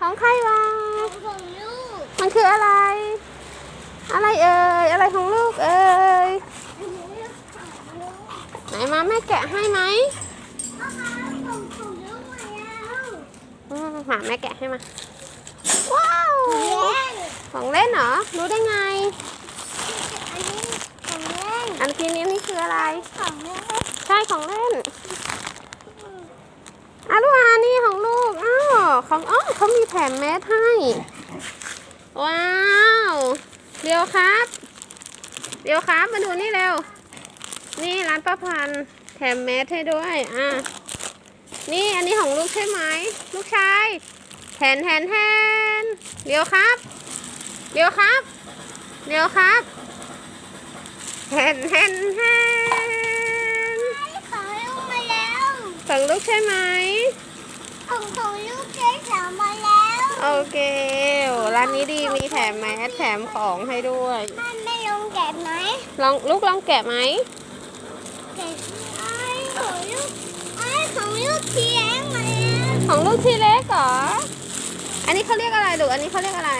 ของใครวะของลูก มันคืออะไร อะไรเอ่ย อะไรของลูกเอ่ยอันนี้ของลูกไหนมาแม่แกะให้ไหมพ่อคะของของลูกมาแล้วอืมมาแม่แกะให้มา ว้าวเล่นของเล่นเหรอ รู้ได้ไง อันนี้ของเล่นอันทีนี้นี่คืออะไร ของเล่น ใช่ของเล่นอาลูกอานี่ของลูกอ้าวของอ๋อ เขามีแถมแมสให้ ว้าว เดี๋ยวครับ เดี๋ยวครับ มาดูนี่เร็ว นี่ร้านป้าพันธุ์แถมแมสให้ด้วย อะ นี่อันนี้ของลูกใช่ไหม ลูกชาย แทนแทนแทน เดี๋ยวครับ เดี๋ยวครับ เดี๋ยวครับแทนแทนแทนของลูกมาแล้วของลูกใช่ไหม ของของลูกเจ๊สาวมาแล้วโอเคโอ้ร้านนี้ดีมีแถมแมสแถมของให้ด้วยท่านไม่ลงแกะไหมลองลูกลองแกะไหมแกะไอ้ของลูกไอ้ของลูกเทียงมาแล้วของลูกทีเล็กเหรอ อันนี้เขาเรียกอะไรลูกอันนี้เขาเรียกอะไร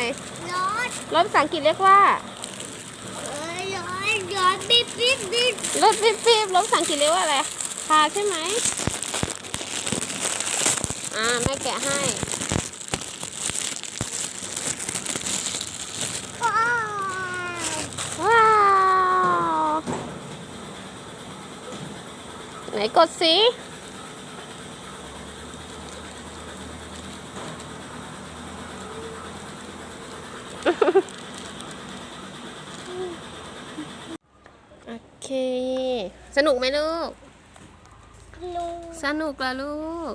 รถรถภาษาอังกฤษเรียกว่าเอ้ยรถรถบิ๊บบิ๊บบิ๊บรถปิ๊บปิ๊บรถภาษาอังกฤษเรียกว่าอะไรคาร์ใช่ไหม อ่าแม่แกะให้ว้าวว้าวไหนกดสิโอเค สนุกไหมลูกลุงสนุกละลูก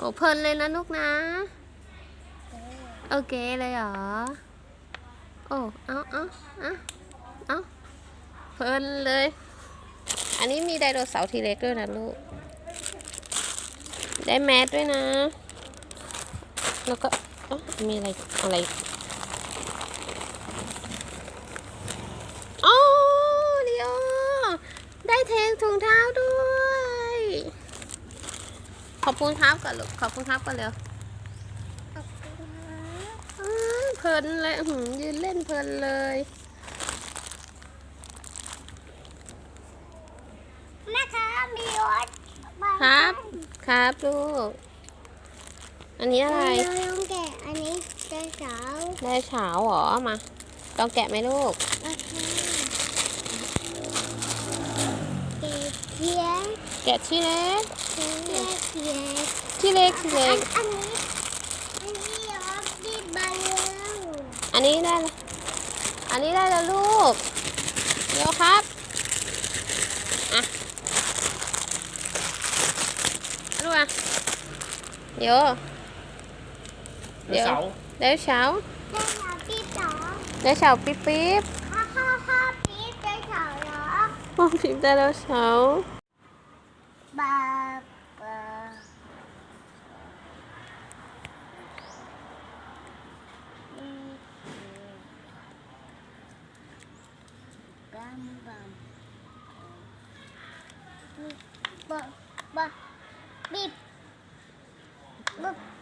โอ้เพลินเลยนะลูกนะ โอเคเลยเหรอ โอ้ เอาเอาเอาเอาเพลินเลย อันนี้มีไดโนเสาร์ทีเล็กด้วยนะลูก ได้แมสด้วยนะ แล้วก็เอ๊ะมีอะไรอะไรอ๋อเดียวได้เทงถุงเท้าด้วย ขอบคุณครับก่อนลูกขอบคุณครับก่อนเร็วอ้าวเพลินเลยอื้อหือยืนเล่นเพลินเลย แม่คะมีรถมาครับ ครับลูก อันนี้อะไร เราลองแกะอันนี้เจ๊สาวได้เฉาเหรอ มาลองแกะไหมลูก โอเคเจ๊เทียงแกะที่เล็ก เจ๊เทียงที่เล็กที่เล็ก อันนี้อันนี้รถบิ๊บมาแล้วอันนี้ได้แล้วอันนี้ได้แล้วลูกเดี๋ยวครับอะลูกอะเดี๋ยวเดี๋ยวเสาเดี๋ยวเช้าเจ๊สาวพี่สองเดี๋ยวเช้าปิ๊บปิ๊บฮ่าฮ่าฮ่าพี่เจ๊สาวเหรอมองปิ๊บได้แล้วเช้าบาบาอืมบัมบัมบะบะบิบบึบ